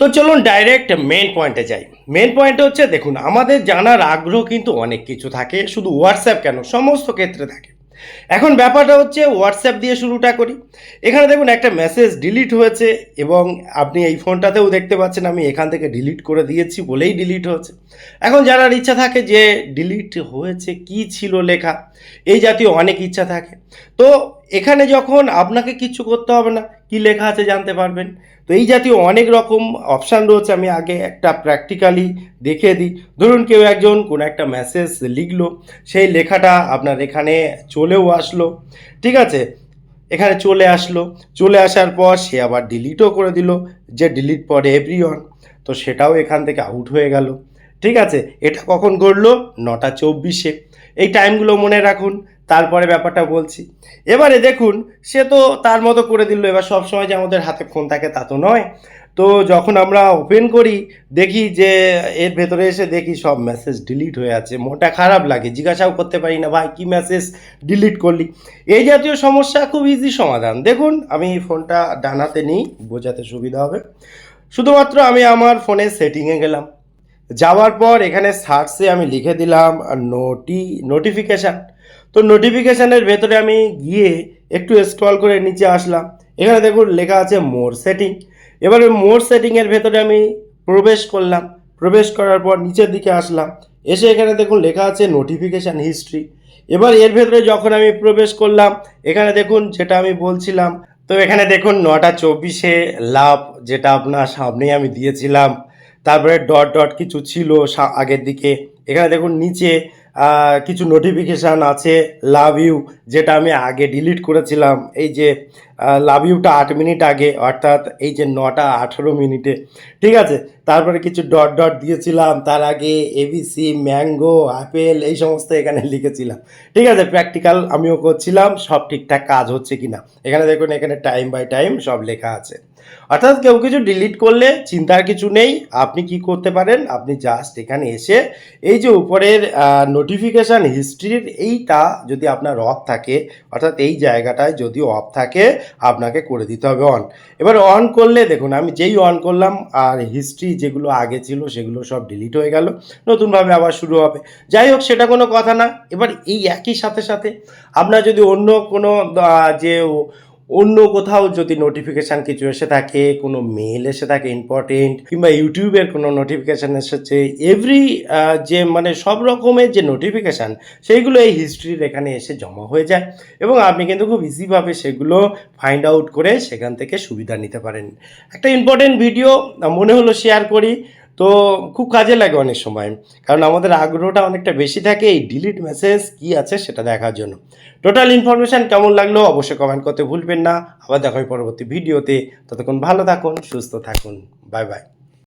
তো চলুন direct main পয়েন্টে যাই। মেন পয়েন্টে হচ্ছে, দেখুন, আমাদের জানার আগ্রহ কিন্তু অনেক কিছু থাকে, শুধু হোয়াটসঅ্যাপ কেন? সমস্ত ক্ষেত্রে থাকে। এখন ব্যাপারটা হচ্ছে হোয়াটসঅ্যাপ দিয়ে শুরুটা করি। এখানে দেখুন, একটা মেসেজ ডিলিট হয়েছে এবং আপনি এই ফোনটাতেও দেখতে পাচ্ছেন, আমি এখান থেকে ডিলিট করে দিয়েছি বলেই ডিলিট হয়েছে। এখন জানার ইচ্ছা থাকে যে ডিলিট হয়েছে, কি ছিল লেখা? এই জাতীয় অনেক ইচ্ছা থাকে। তো এখানে যখন আপনাকে কিচ্ছু করতে হবে না, কি লেখা আছে জানতে পারবেন। তো এই জাতীয় অনেক রকম অপশান রয়েছে, আমি আগে একটা প্র্যাকটিক্যালি দেখে দিই। ধরুন কেউ একজন কোনো একটা মেসেজ লিখলো, সেই লেখাটা আপনার এখানে চলেও আসলো, ঠিক আছে? এখানে চলে আসলো, চলে আসার পর সে আবার ডিলিটও করে দিল, যে ডিলিট পরে এভরি তো সেটাও এখান থেকে আউট হয়ে গেল, ঠিক আছে? এটা কখন ঘটলো নটা চব্বিশে। এই টাইমগুলো মনে রাখুন তারপরে ব্যাপারটা বলছি। এবারে দেখুন, সে তো তার মতো করে দিল। এবার সব সময় যে আমাদের হাতে ফোন থাকে তা তো নয়। তো যখন আমরা ওপেন করি, দেখি যে এর ভেতরে এসে দেখি সব মেসেজ ডিলিট হয়ে আছে। মনটা খারাপ লাগে, জিজ্ঞাসাও করতে পারি না, ভাই, কী মেসেজ ডিলিট করলি? এই জাতীয় সমস্যা খুব ইজি সমাধান। দেখুন, আমি ফোনটা ডানাতে নিই, বোঝাতে সুবিধা হবে। শুধুমাত্র আমি আমার ফোনে সেটিংয়ে গেলাম। যাওয়ার পর এখানে সার্চে আমি লিখে দিলাম নোটি নোটিফিকেশান তো নোটিফিকেশানের ভেতরে আমি গিয়ে একটু স্ক্রল করে নিচে আসলাম। এখানে দেখুন লেখা আছে মোর সেটিং এবারে মোর সেটিংয়ের ভেতরে আমি প্রবেশ করলাম। প্রবেশ করার পর নিচের দিকে আসলাম। এসে এখানে দেখুন লেখা আছে নোটিফিকেশান হিস্ট্রি এবার এর ভেতরে যখন আমি প্রবেশ করলাম, এখানে দেখুন যেটা আমি বলছিলাম, তো এখানে দেখুন নটা চব্বিশে লাভ যেটা আপনার সামনেই আমি দিয়েছিলাম। তারপরে ডট ডট কিছু ছিল আগের দিকে। এখানে দেখুন নিচে কিছু নোটিফিকেশান আছে লাভ ইউ যেটা আমি আগে ডিলিট করেছিলাম। এই যে লাভ ইউটা আট মিনিট আগে, অর্থাৎ এই যে নটা আঠেরো মিনিটে। ঠিক আছে? তারপরে কিছু ডট ডট দিয়েছিলাম, তার আগে এবিসি ম্যাঙ্গো আপেল এই সমস্ত এখানে লিখেছিলাম। ঠিক আছে? প্র্যাকটিক্যাল আমিও করছিলাম, সব ঠিকঠাক কাজ হচ্ছে কি না এখানে দেখুন, এখানে টাইম বাই টাইম সব লেখা আছে। অর্থাৎ কেউ কিছু ডিলিট করলে চিন্তার কিছু নেই, আপনি কি করতে পারেন? আপনি জাস্ট এখানে এসে এই যে উপরের নোটিফিকেশান হিস্ট্রির এইটা যদি আপনার অফ থাকে, অর্থাৎ এই জায়গাটায় যদি অফ থাকে, আপনাকে করে দিতে হবে অন এবার অন করলে দেখুন, আমি যেই অন করলাম, আর হিস্ট্রি যেগুলো আগে ছিল সেগুলো সব ডিলিট হয়ে গেল, নতুনভাবে আবার শুরু হবে। যাই হোক, সেটা কোনো কথা না। এবার এই একই সাথে সাথে আপনার যদি অন্য কোনো যে অন্য কোথাও যদি নোটিফিকেশান কিছু এসে থাকে, কোনো মেল এসে থাকে ইম্পর্টেন্ট কিংবা ইউটিউবের কোনো নোটিফিকেশান এসেছে এভরি যে মানে সব রকমের যে নোটিফিকেশান সেইগুলো এই হিস্ট্রির এখানে এসে জমা হয়ে যায়। এবং আপনি কিন্তু খুব ইজিভাবে সেগুলো ফাইন্ড আউট করে সেখান থেকে সুবিধা নিতে পারেন। একটা ইম্পর্টেন্ট ভিডিও মনে হলো শেয়ার করি। তো খুব কাজে লাগে অনেক সময়, কারণ আমাদের আগ্রহটা অনেকটা বেশি থাকে এই ডিলিট মেসেজ কি আছে সেটা দেখার জন্য। টোটাল ইনফরমেশান কেমন লাগল অবশ্যই কমেন্ট করতে ভুলবেন না। আবার দেখা হয় পরবর্তী ভিডিওতে। ততক্ষণ ভালো থাকুন, সুস্থ থাকুন। Bye bye